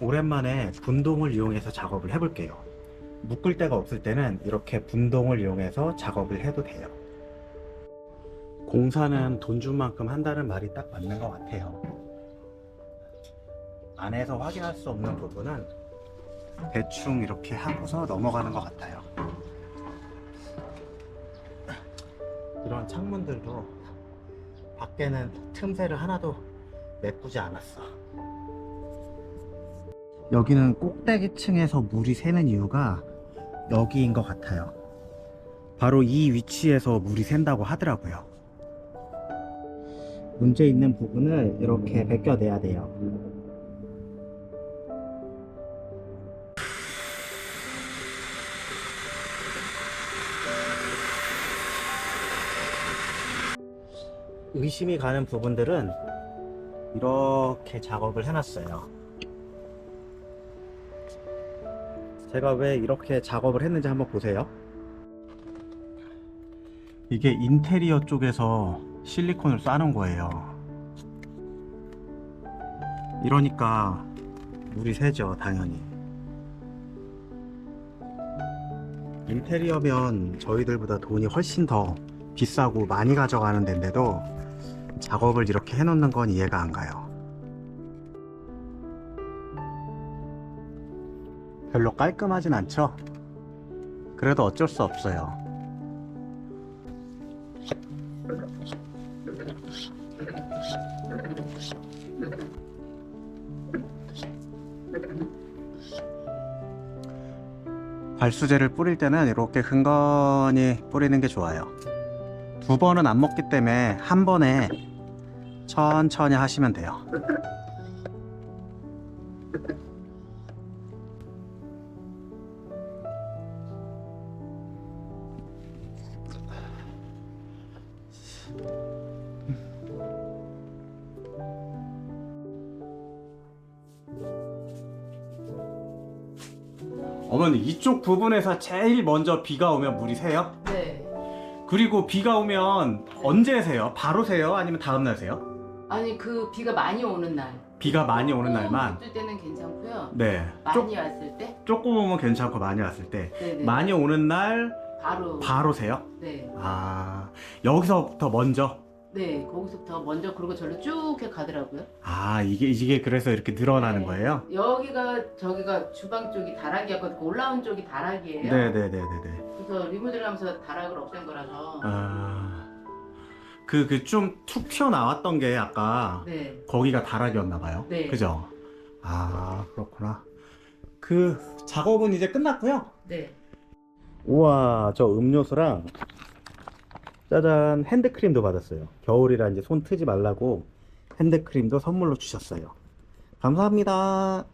오랜만에 분동을 이용해서 작업을 해볼게요. 묶을 데가 없을 때는 이렇게 분동을 이용해서 작업을 해도 돼요. 공사는 돈 준 만큼 한다는 말이 딱 맞는 것 같아요. 안에서 확인할 수 없는 부분은 대충 이렇게 하고서 넘어가는 것 같아요. 이런 창문들도 밖에는 틈새를 하나도 메꾸지 않았어. 여기는 꼭대기층에서 물이 새는 이유가 여기인 것 같아요. 바로 이 위치에서 물이 샌다고 하더라고요. 문제 있는 부분을 이렇게 벗겨내야 돼요. 의심이 가는 부분들은 이렇게 작업을 해놨어요. 제가 왜 이렇게 작업을 했는지 한번 보세요. 이게 인테리어 쪽에서 실리콘을 쏴놓은 거예요. 이러니까 물이 새죠, 당연히. 인테리어면 저희들보다 돈이 훨씬 더 비싸고 많이 가져가는 데인데도 작업을 이렇게 해놓는 건 이해가 안 가요. 별로 깔끔하진 않죠? 그래도 어쩔 수 없어요. 발수제를 뿌릴 때는 이렇게 흥건히 뿌리는 게 좋아요. 두 번은 안 먹기 때문에 한 번에 천천히 하시면 돼요. 어머니 이쪽 부분에서 제일 먼저 비가 오면 물이 새요? 네. 그리고 비가 오면 언제 새요? 바로 새요? 아니면 다음 날 새요? 아니 그 비가 많이 오는 날. 비가 많이 오는 날만 뜰 때는 괜찮고요. 네 많이 조, 왔을 때, 조금 오면 괜찮고 많이 왔을 때 네네. 많이 오는 날 바로. 바로 새요? 네. 아 여기서부터 먼저 네. 거기서부터 먼저 그리고 절로 쭉 이렇게 가더라고요. 아 이게 이게 그래서 이렇게 늘어나는 네. 거예요? 여기가 저기가 주방 쪽이 다락이었고 그 올라온 쪽이 다락이에요. 네네네네네 그래서 리모델 하면서 다락을 없앤 거라서. 아그 그 좀 툭 튀어나왔던 게 아까 네. 거기가 다락이었나 봐요. 네. 그죠? 아, 그렇구나. 그 작업은 이제 끝났고요. 네. 우와, 저 음료수랑 짜잔 핸드크림도 받았어요. 겨울이라 이제 손 트지 말라고 핸드크림도 선물로 주셨어요. 감사합니다.